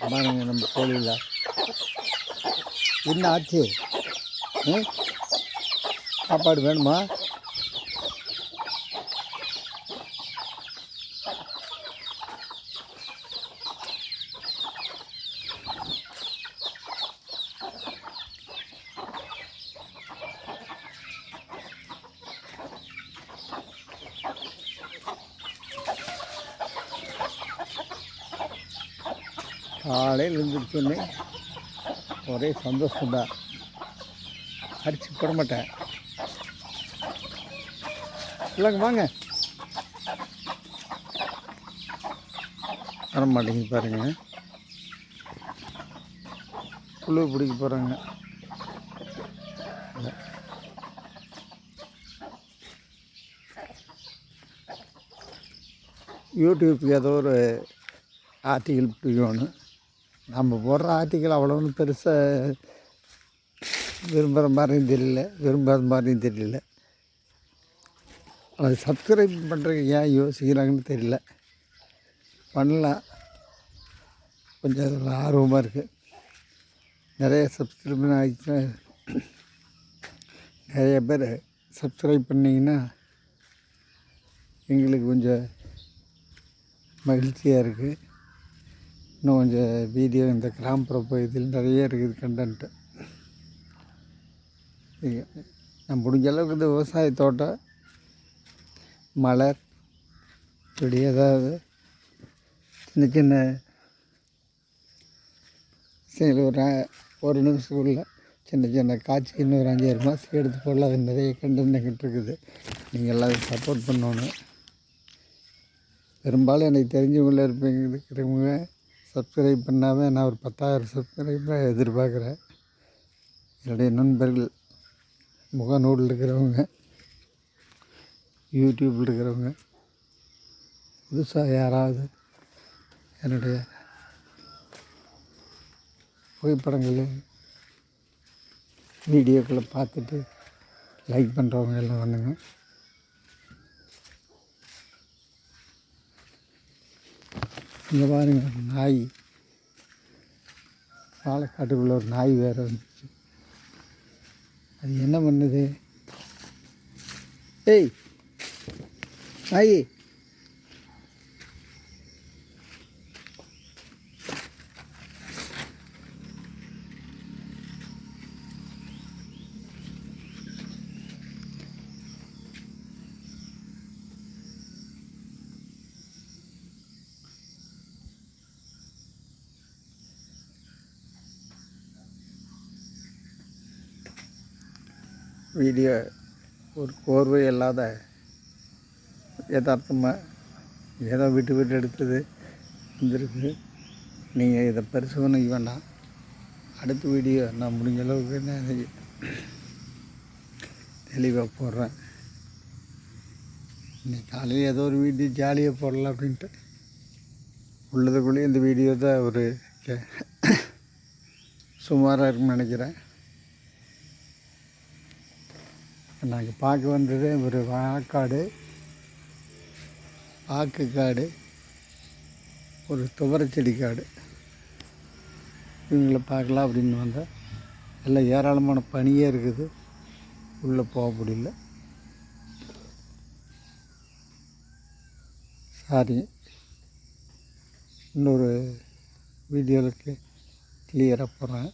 பாருங்க நம்ம கோழியில் என்ன ஆச்சு? ம்? சாப்பாடு வேணுமா? காலையில் எழுந்திரிச்சோன்னே ஒரே சந்தோஷம்தான் அரிசி போட மாட்டேன். இல்லைங்க வாங்க. வர மாட்டேங்குது பாருங்க. புழு பிடிக்க போகிறாங்க யூடியூப்க்கு ஏதோ ஒரு ஆர்டிகிள் பிடிக்கணும் நம்ம போடுற ஆர்டிக்கல் அவ்வளோன்னு பெருசாக விரும்புகிற மாதிரியும் தெரியல விரும்பாத மாதிரியும் தெரியல. அது சப்ஸ்கிரைப் பண்ணுறதுக்கு ஏன் யோசிக்கிறாங்கன்னு தெரியல. பண்ணலாம். கொஞ்சம் அதில் ஆர்வமாக இருக்குது நிறைய சப்ஸ்கிரைப் ஆகிடுச்சுன்னா நிறைய பேர் சப்ஸ்கிரைப் பண்ணிங்கன்னா எங்களுக்கு கொஞ்சம் மகிழ்ச்சியாக இருக்குது இன்னும் கொஞ்சம் வீடியோ இந்த கிராமப்புற பகுதியில் நிறைய இருக்குது கண்டென்ட்டு நான் முடிஞ்ச அளவுக்கு இந்த விவசாய தோட்டம் மலர் இப்படி ஏதாவது சின்ன சின்ன சரி ஒரு ஒரு நிமிஷத்துக்குள்ள சின்ன சின்ன காட்சி இன்னும் ஒரு அஞ்சாயிரம் மாதத்துக்கு எடுத்து போடல அது நிறைய கண்டுகிட்டு இருக்குது. நீங்கள் எல்லாம் சப்போர்ட் பண்ணணும். பெரும்பாலும் எனக்கு தெரிஞ்சவங்கள இருப்பீங்க இருக்கிறவங்க சப்ஸ்கிரைப் பண்ணாமல் நான் ஒரு பத்தாயிரம் சப்ஸ்கிரைபர் எதிர்பார்க்குறேன். என்னுடைய நண்பர்கள் முகநூலில் இருக்கிறவங்க யூடியூப்பில் இருக்கிறவங்க புதுசாக யாராவது என்னுடைய புகைப்படங்களை வீடியோக்களை பார்த்துட்டு லைக் பண்ணுறவங்க எல்லாம் வந்துங்க. இங்கே பாருங்கள் நாய். பாலக்காட்டுக்குள்ள ஒரு நாய் வேறு வந்துச்சு. அது என்ன பண்ணுது? ஏய் நாய். வீடியோ ஒரு கோர்வை இல்லாத யதார்த்தமாக ஏதோ விட்டு விட்டு எடுத்தது வந்திருக்கு. நீங்கள் இதை பரிசோதனைக்கு வேண்டாம். அடுத்த வீடியோ நான் முடிஞ்ச அளவுக்கு நான் தெளிவாக போடுறேன். இன்னைக்கு காலையில் ஏதோ ஒரு வீடியோ ஜாலியாக போடலாம் அப்படின்ட்டு. உள்ளதுக்குள்ளேயே இந்த வீடியோ தான் ஒரு சுமாராக இருக்குன்னு நினைக்கிறேன். நாங்கள் பார்க்க வந்தது ஒரு வாழக்காடு பாக்கு காடு ஒரு துவரச்செடி காடு இவங்களை பார்க்கலாம் அப்படின்னு வந்தால் எல்லாம் ஏராளமான பனியே இருக்குது. உள்ளே போக முடியல. சாரி. இன்னொரு வீடியோவுக்கு கிளியராக போகிறேன்